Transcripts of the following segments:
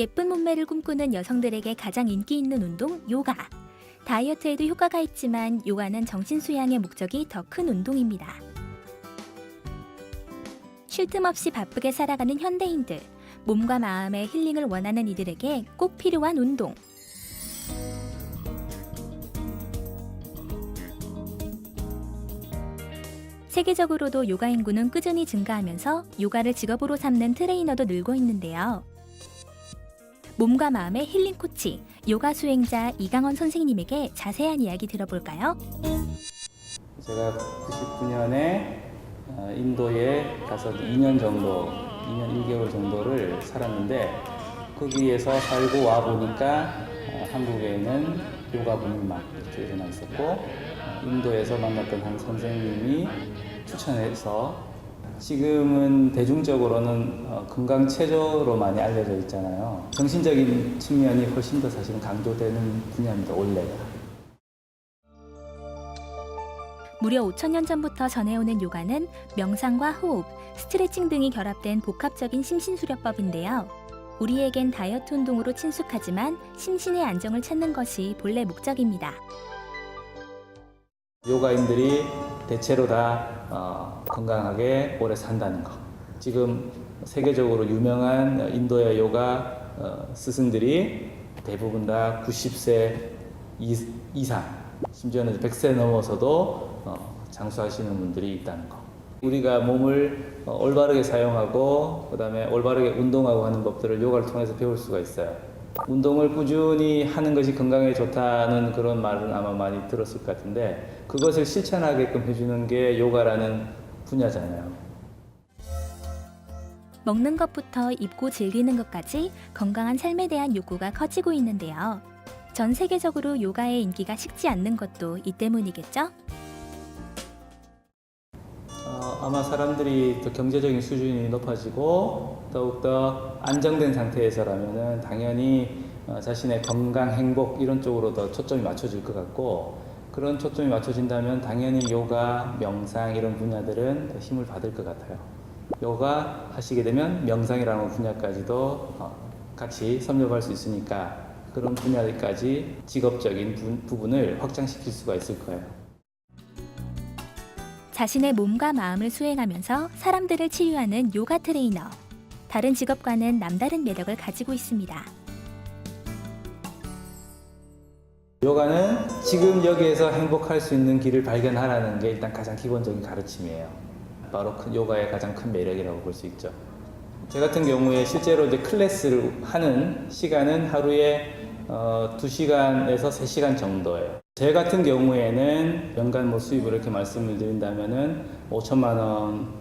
예쁜 몸매를 꿈꾸는 여성들에게 가장 인기 있는 운동 요가. 다이어트에도 효과가 있지만 요가는 정신 수양의 목적이 더 큰 운동입니다. 쉴 틈 없이 바쁘게 살아가는 현대인들, 몸과 마음의 힐링을 원하는 이들에게 꼭 필요한 운동. 세계적으로도 요가 인구는 꾸준히 증가하면서 요가를 직업으로 삼는 트레이너도 늘고 있는데요. 몸과 마음의 힐링 코치, 요가 수행자 이강원 선생님에게 자세한 이야기 들어볼까요? 제가 99년에 어, 인도에 가서 2년 정도, 2년 1개월 정도를 살았는데 거기에서 살고 와 보니까 어, 한국에는 요가 문막 이렇게 일어나 있었고 어, 인도에서 만났던 한 선생님이 추천해서 지금은 대중적으로는 어, 건강 체조로 많이 알려져 있잖아요. 정신적인 측면이 훨씬 더 사실은 강조되는 분야입니다. 원래가. 무려 5천년 전부터 전해오는 요가는 명상과 호흡, 스트레칭 등이 결합된 복합적인 심신수련법인데요. 우리에겐 다이어트 운동으로 친숙하지만 심신의 안정을 찾는 것이 본래 목적입니다. 요가인들이 대체로 다 어, 건강하게 오래 산다는 거. 지금 세계적으로 유명한 인도의 요가 어, 스승들이 대부분 다 90세 이, 이상, 심지어는 100세 넘어서도 어, 장수하시는 분들이 있다는 거. 우리가 몸을 어, 올바르게 사용하고 그다음에 올바르게 운동하고 하는 법들을 요가를 통해서 배울 수가 있어요. 운동을 꾸준히 하는 것이 건강에 좋다는 그런 말은 아마 많이 들었을 것 같은데 그것을 실천하게끔 해주는 게 요가라는 분야잖아요. 먹는 것부터 입고 즐기는 것까지 건강한 삶에 대한 욕구가 커지고 있는데요. 전 세계적으로 요가의 인기가 식지 않는 것도 이 때문이겠죠? 아마 사람들이 더 경제적인 수준이 높아지고 더욱더 안정된 상태에서라면은 당연히 어, 자신의 건강, 행복 이런 쪽으로 더 초점이 맞춰질 것 같고 그런 초점이 맞춰진다면 당연히 요가, 명상 이런 분야들은 더 힘을 받을 것 같아요. 요가 하시게 되면 명상이라는 분야까지도 어, 같이 섭렵할 수 있으니까 그런 분야까지 직업적인 부, 부분을 확장시킬 수가 있을 거예요. 자신의 몸과 마음을 수행하면서 사람들을 치유하는 요가 트레이너. 다른 직업과는 남다른 매력을 가지고 있습니다. 요가는 지금 여기에서 행복할 수 있는 길을 발견하라는 게 일단 가장 기본적인 가르침이에요. 바로 그 요가의 가장 큰 매력이라고 볼 수 있죠. 제 같은 경우에 실제로 이제 클래스를 하는 시간은 하루에 어, 2시간에서 3시간 정도예요. 제 같은 경우에는 연간 뭐 수입을 이렇게 말씀을 드린다면은 5천만 원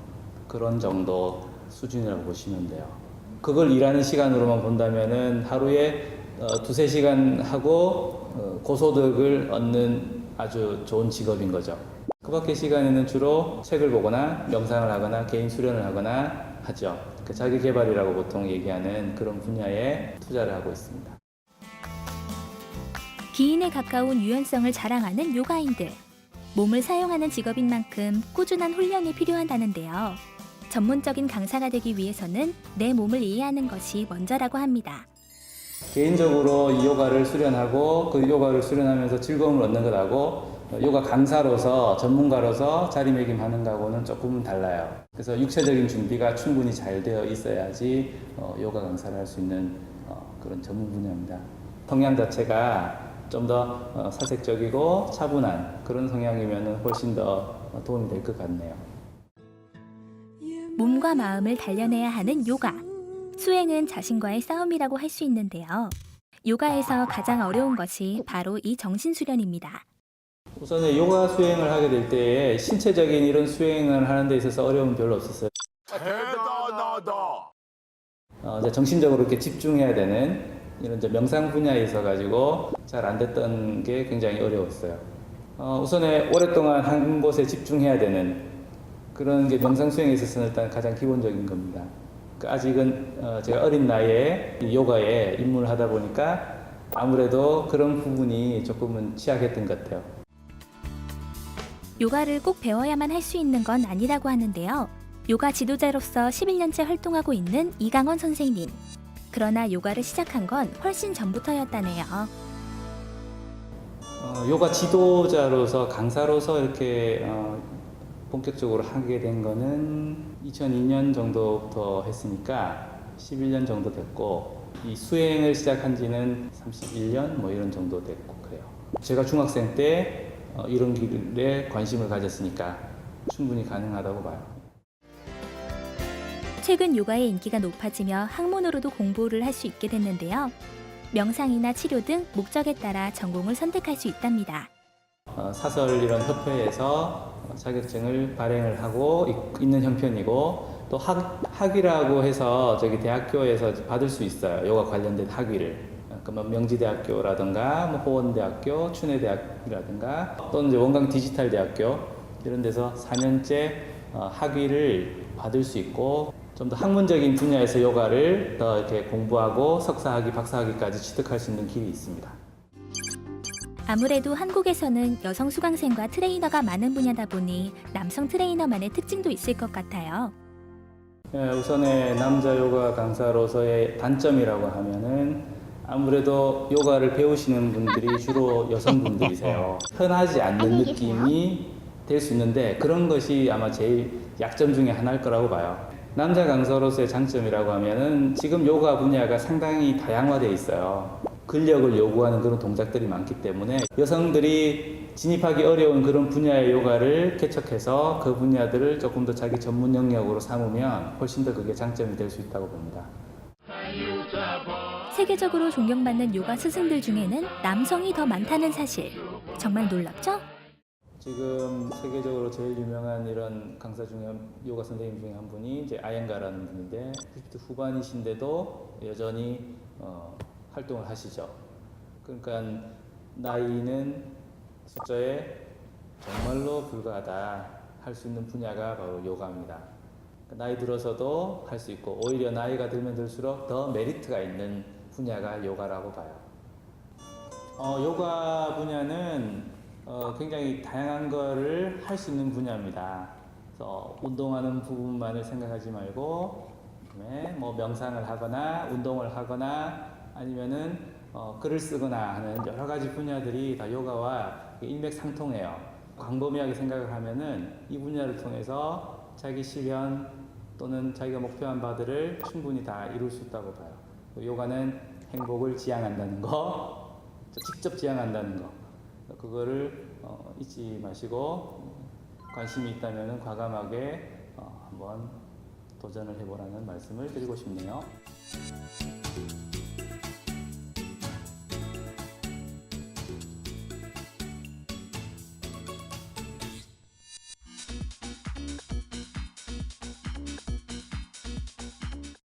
그런 정도 수준이라고 보시면 돼요. 그걸 일하는 시간으로만 본다면은 하루에 어, 두세 시간 하고 어, 고소득을 얻는 아주 좋은 직업인 거죠. 그 밖의 시간에는 주로 책을 보거나 명상을 하거나 개인 수련을 하거나 하죠. 그 자기 개발이라고 보통 얘기하는 그런 분야에 투자를 하고 있습니다. 기인에 가까운 유연성을 자랑하는 요가인들. 몸을 사용하는 직업인 만큼 꾸준한 훈련이 필요하다는데요. 전문적인 강사가 되기 위해서는 내 몸을 이해하는 것이 먼저라고 합니다. 개인적으로 이 요가를 수련하고 그 요가를 수련하면서 즐거움을 얻는 것하고 요가 강사로서 전문가로서 자리매김하는 거하고는 조금은 달라요. 그래서 육체적인 준비가 충분히 잘 되어 있어야지 어, 요가 강사를 할 수 있는 어, 그런 전문 분야입니다. 성향 자체가 좀 더 사색적이고 차분한 그런 성향이면 훨씬 더 도움이 될 것 같네요. 몸과 마음을 단련해야 하는 요가. 수행은 자신과의 싸움이라고 할 수 있는데요. 요가에서 가장 어려운 것이 바로 이 정신 수련입니다. 우선은 요가 수행을 하게 될 때에 신체적인 이런 수행을 하는 데 있어서 어려움은 별로 없었어요. 대단하다. 어, 정신적으로 이렇게 집중해야 되는 이런 이제 명상 분야에 있어 가지고 잘 안 됐던 게 굉장히 어려웠어요. 어, 우선에 오랫동안 한 곳에 집중해야 되는 그런 게 명상 수행에 있어서는 일단 가장 기본적인 겁니다. 그 아직은 어, 제가 어린 나이에 이 요가에 입문을 하다 보니까 아무래도 그런 부분이 조금은 취약했던 것 같아요. 요가를 꼭 배워야만 할 수 있는 건 아니라고 하는데요. 요가 지도자로서 11년째 활동하고 있는 이강원 선생님. 그러나 요가를 시작한 건 훨씬 전부터였다네요. 어, 요가 지도자로서 강사로서 이렇게 어, 본격적으로 하게 된 거는 2002년 정도부터 했으니까 11년 정도 됐고 이 수행을 시작한 지는 31년 뭐 이런 정도 됐고 그래요. 제가 중학생 때 어, 이런 길에 관심을 가졌으니까 충분히 가능하다고 봐요. 최근 요가의 인기가 높아지며 학문으로도 공부를 할 수 있게 됐는데요. 명상이나 치료 등 목적에 따라 전공을 선택할 수 있답니다. 어, 사설 이런 협회에서 자격증을 발행을 하고 있- 있는 형편이고 또 학, 학위라고 해서 저기 대학교에서 받을 수 있어요. 요가 관련된 학위를. 그러니까 뭐 명지대학교라든가 뭐 호원대학교, 춘해대학이라든가 또는 이제 원광 디지털대학교 이런 데서 4년째 어, 학위를 받을 수 있고 좀 더 학문적인 분야에서 요가를 더 이렇게 공부하고 석사학위, 박사학위까지 취득할 수 있는 길이 있습니다. 아무래도 한국에서는 여성 수강생과 트레이너가 많은 분야다 보니 남성 트레이너만의 특징도 있을 것 같아요. 예, 우선의 남자 요가 강사로서의 단점이라고 하면은 아무래도 요가를 배우시는 분들이 주로 여성분들이세요. 흔하지 않는 느낌이 될 수 있는데 그런 것이 아마 제일 약점 중에 하나일 거라고 봐요. 남자 강사로서의 장점이라고 하면은 지금 요가 분야가 상당히 다양화되어 있어요. 근력을 요구하는 그런 동작들이 많기 때문에 여성들이 진입하기 어려운 그런 분야의 요가를 개척해서 그 분야들을 조금 더 자기 전문 영역으로 삼으면 훨씬 더 그게 장점이 될 수 있다고 봅니다. 세계적으로 존경받는 요가 스승들 중에는 남성이 더 많다는 사실. 정말 놀랍죠? 지금 세계적으로 제일 유명한 이런 강사 중에 한- 요가 선생님 중에 한 분이 이제 아yen가라는 분인데 90대 후반이신데도 여전히 어, 활동을 하시죠. 그러니까 나이는 숫자에 정말로 불과하다 할 수 있는 분야가 바로 요가입니다. 그러니까 나이 들어서도 할 수 있고 오히려 나이가 들면 들수록 더 메리트가 있는 분야가 요가라고 봐요. 어, 요가 분야는 어, 굉장히 다양한 거를 할 수 있는 분야입니다. 그래서 운동하는 부분만을 생각하지 말고 그다음에 뭐 명상을 하거나 운동을 하거나 아니면은 어, 글을 쓰거나 하는 여러 가지 분야들이 다 요가와 일맥상통해요. 광범위하게 생각을 하면은 이 분야를 통해서 자기 실현 또는 자기가 목표한 바들을 충분히 다 이룰 수 있다고 봐요. 요가는 행복을 지향한다는 거, 직접 지향한다는 거, 그거를 어, 잊지 마시고 관심이 있다면 과감하게 어, 한번 도전을 해보라는 말씀을 드리고 싶네요.